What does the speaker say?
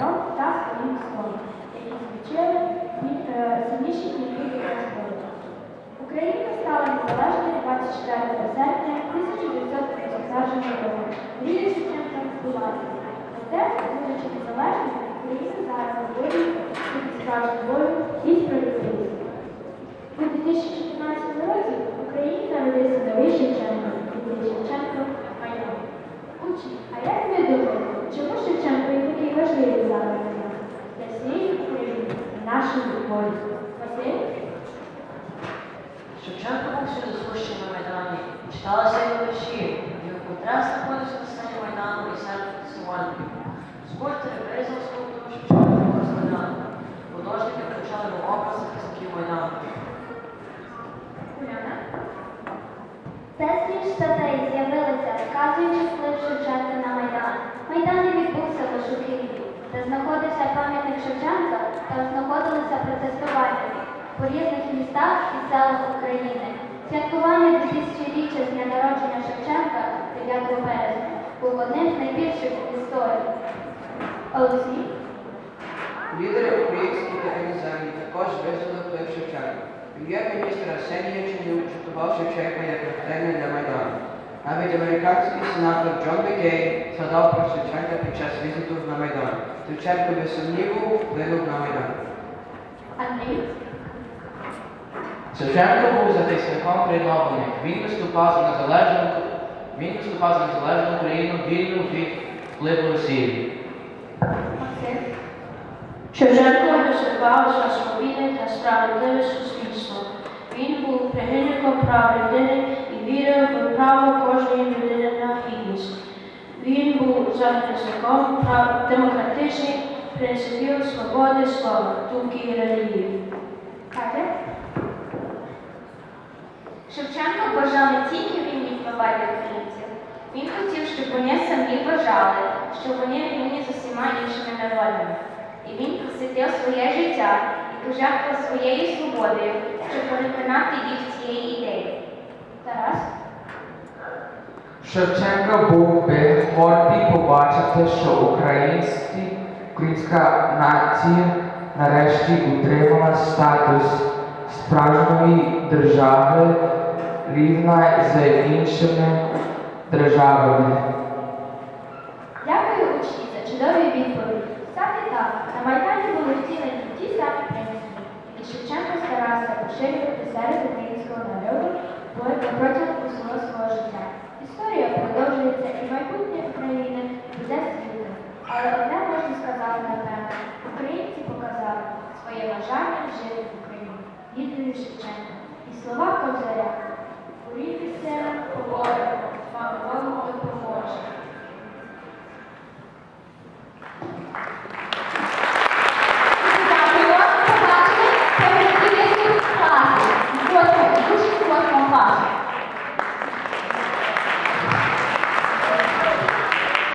кордон та своїм словом, які звучили від е, сильніших від розбору. Україна стала незалежною 24 серпня 1991 року. Рішенням була. Проте, будучи незалежною, Читалися його вірші. Його портрет знаходився на сцені Майдану і серед фестивалю. Скульптори вирізали скульптуру Шевченка розглядали. Художники включали в образ захисників Майдану. Безліч статей з'явилися, вказуючи вплив Шевченка на Майдан. Майдан не відбувся лише у де знаходився пам'ятник Шевченка та знаходилися протестувальники по різних містах і селах України. Святкування 2000-річчя з дня народження Шевченка 9 березня був одним з найбільших в історії. Олексій? Лідери української та іноземні також визнали вплив Шевченка. Прем'єр-міністр Арсеній Яценюк цитував Шевченка як натхнення для Майдану. Навіть американський сенатор Джон Маккейн згадав про Шевченка під час візиту на Майдан. Шевченко без сумніву вплинув на Майдан. Андрій? Шевченко був захисником приймованих. Він виступав за незалежну він виступав за незалежну Україну вільну від впливу Росії. Шевченко виступав за свобідне та справедливе суспільство. Він був прихильником прав людини і вірив в право кожної людини на гідність. Він був захисником прав демократичних принципів свободи слова, думки і вважали, що вони рівні з усіма іншими народами. І він присвятив своє життя і пожертвував своєю свободою, щоб переконати їх цієї ідеї. Тарас? Шевченко був би гордий побачити, що українські, українська нація нарешті утримала статус справжньої держави рівна з іншими державами. Поширювати серед українського народу протягом усього свого життя. Історія продовжується і майбутнє